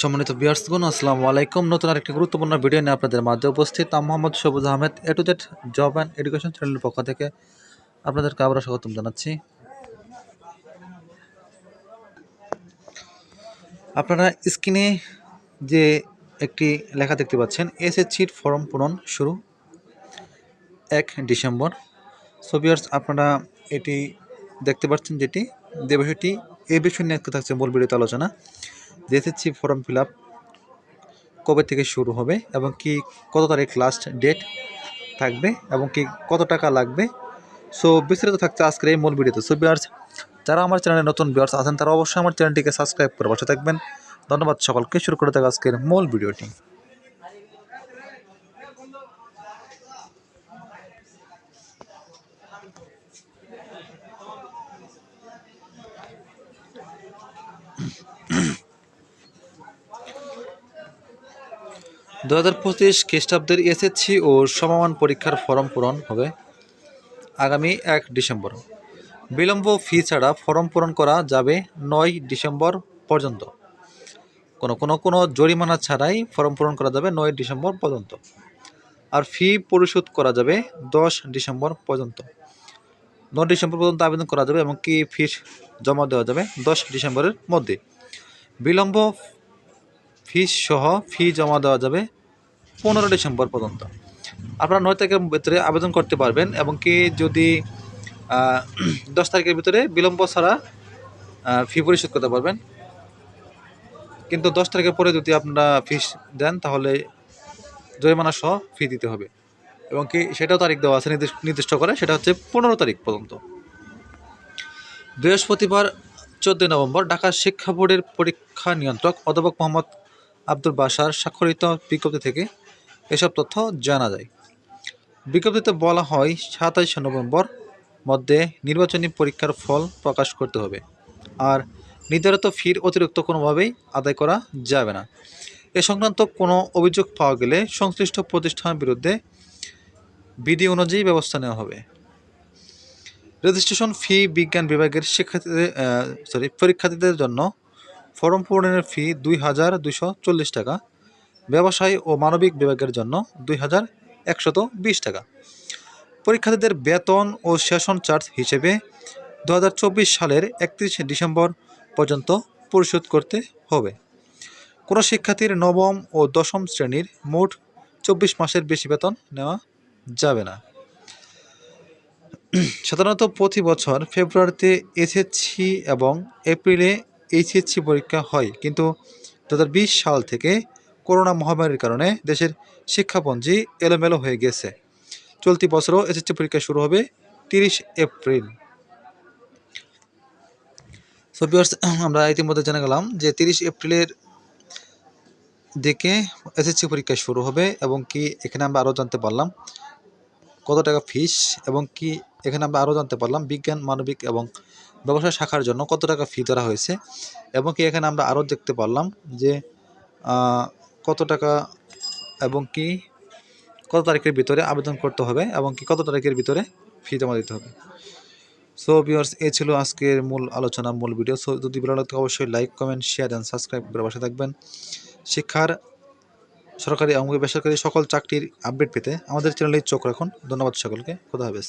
সম্মানিত বিয়ার্সগুন আসসালামু আলাইকুম। নতুন আরেকটি গুরুত্বপূর্ণ ভিডিও নিয়ে আপনাদের মাঝে উপস্থিত। Mohammad Sabuj Ahmed A to Z job and education চ্যানেলের পক্ষ থেকে আপনাদেরকে আবারও স্বাগতম জানাচ্ছি। আপনারা স্ক্রিনে যে একটি লেখা দেখতে পাচ্ছেন এসএসসির ফর্ম পূরণ শুরু এক ডিসেম্বর। সো আপনারা এটি দেখতে পাচ্ছেন যেটি, যে বিষয়টি এই বিষয় নিয়ে থাকছে মূল ভিডিওতে আলোচনা। এসএসসি ফর্ম ফিল কবে থেকে শুরু হবে এবং কি কত তারিখ লাস্ট ডেট থাকবে এবং কি কত টাকা লাগবে। সো বিস্তারিত থাকছে আজকের এই মূল ভিডিওতে সো বিয়ার্স যারা আমার চ্যানেলে নতুন বিয়ার্স আছেন, তারা অবশ্যই আমার চ্যানেলটিকে সাবস্ক্রাইব করে বসে থাকবেন। ধন্যবাদ সকলকে। শুরু করে থাকা আজকের মূল ভিডিওটি দু হাজার পঁচিশ খ্রিস্টাব্দের এসএসসি ও সমমান পরীক্ষার ফর্ম পূরণ হবে আগামী এক ডিসেম্বর। বিলম্ব ফি ছাড়া ফর্ম পূরণ করা যাবে নয় ডিসেম্বর পর্যন্ত। কোনো কোনো কোনো জরিমানা ছাড়াই ফর্ম পূরণ করা যাবে নয় ডিসেম্বর পর্যন্ত। আর ফি পরিশোধ করা যাবে দশ ডিসেম্বর পর্যন্ত। নয় ডিসেম্বর পর্যন্ত আবেদন করা যাবে এবং কি ফিস জমা দেওয়া যাবে দশ ডিসেম্বরের মধ্যে। বিলম্ব ফিস সহ ফি জমা দেওয়া যাবে পনেরো ডিসেম্বর পর্যন্ত। আপনারা নয় তারিখের ভিতরে আবেদন করতে পারবেন এবং কি যদি দশ তারিখের ভিতরে বিলম্ব ছাড়া ফি পরিশোধ করতে পারবেন। কিন্তু দশ তারিখের পরে যদি আপনারা ফিস দেন, তাহলে জরিমানা সহ ফি দিতে হবে। এবং কি সেটাও তারিখ দেওয়া আছে, নির্দিষ্ট- নির্দিষ্ট করে, সেটা হচ্ছে পনেরো তারিখ পর্যন্ত। বৃহস্পতিবার চোদ্দই নভেম্বর ঢাকা শিক্ষা বোর্ডের পরীক্ষা নিয়ন্ত্রক অধ্যাপক মোহাম্মদ আব্দুল বাসার স্বাক্ষরিত বিজ্ঞপ্তি থেকে এসব তথ্য জানা যায়। বিজ্ঞপ্তিতে বলা হয়, সাতাইশে নভেম্বর মধ্যে নির্বাচনী পরীক্ষার ফল প্রকাশ করতে হবে আর নির্ধারিত ফির অতিরিক্ত কোনোভাবেই আদায় করা যাবে না। এ সংক্রান্ত কোনো অভিযোগ পাওয়া গেলে সংশ্লিষ্ট প্রতিষ্ঠানের বিরুদ্ধে বিধি অনুযায়ী ব্যবস্থা নেওয়া হবে। রেজিস্ট্রেশন ফি বিজ্ঞান বিভাগের শিক্ষার্থীদের সরি পরীক্ষার্থীদের জন্য ফর্ম পূরণের ফি দুই হাজার দুইশো চল্লিশ টাকা, ব্যবসায়ী ও মানবিক বিভাগের জন্য দুই হাজার একশত বিশ টাকা। পরীক্ষার্থীদের বেতন ও সেশন চার্জ হিসেবে দু হাজার চব্বিশ সালের একত্রিশে ডিসেম্বর পর্যন্ত পরিশোধ করতে হবে। কোনো শিক্ষার্থীর নবম ও দশম শ্রেণির মোট চব্বিশ মাসের বেশি বেতন নেওয়া যাবে না। সাধারণত প্রতি বছর ফেব্রুয়ারিতে এসএসসি এবং এপ্রিলে এইচএসসি পরীক্ষা হয়, কিন্তু দু হাজার বিশ সাল থেকে করোনা মহামারীর কারণে দেশের শিক্ষাপঞ্জি এলোমেলো হয়ে গেছে। চলতি বছরও এসএসসি পরীক্ষা শুরু হবে তিরিশ এপ্রিল। সো আমরা ইতিমধ্যে জেনে গেলাম যে তিরিশ এপ্রিলের দিকে এসএসসি পরীক্ষা শুরু হবে এবং কি এখানে আমরা আরও জানতে পারলাম কত টাকা ফিস এবং কি এখানে আমরা আরও জানতে পারলাম বিজ্ঞান, মানবিক এবং ব্যবসায় শাখার জন্য কত টাকা ফি ধরা হয়েছে এবং কি এখানে আমরা আরও দেখতে পারলাম যে কত টাকা এবং কি কত তারিখের ভিতরে আবেদন করতে হবে এবং কি কত তারিখের ভিতরে ফি জমা দিতে হবে। সো ভিউয়ার্স এ ছিল আজকের মূল আলোচনা, মূল ভিডিও সো যদি ভালো লাগতো অবশ্যই like comment share and subscribe করে বসে থাকবেন। শিক্ষার সরকারি এবং বেসরকারি সকল চাকরির আপডেট পেতে আমাদের চ্যানেলে চোখ রাখুন। ধন্যবাদ সকলকে। খোদা হাফেজ।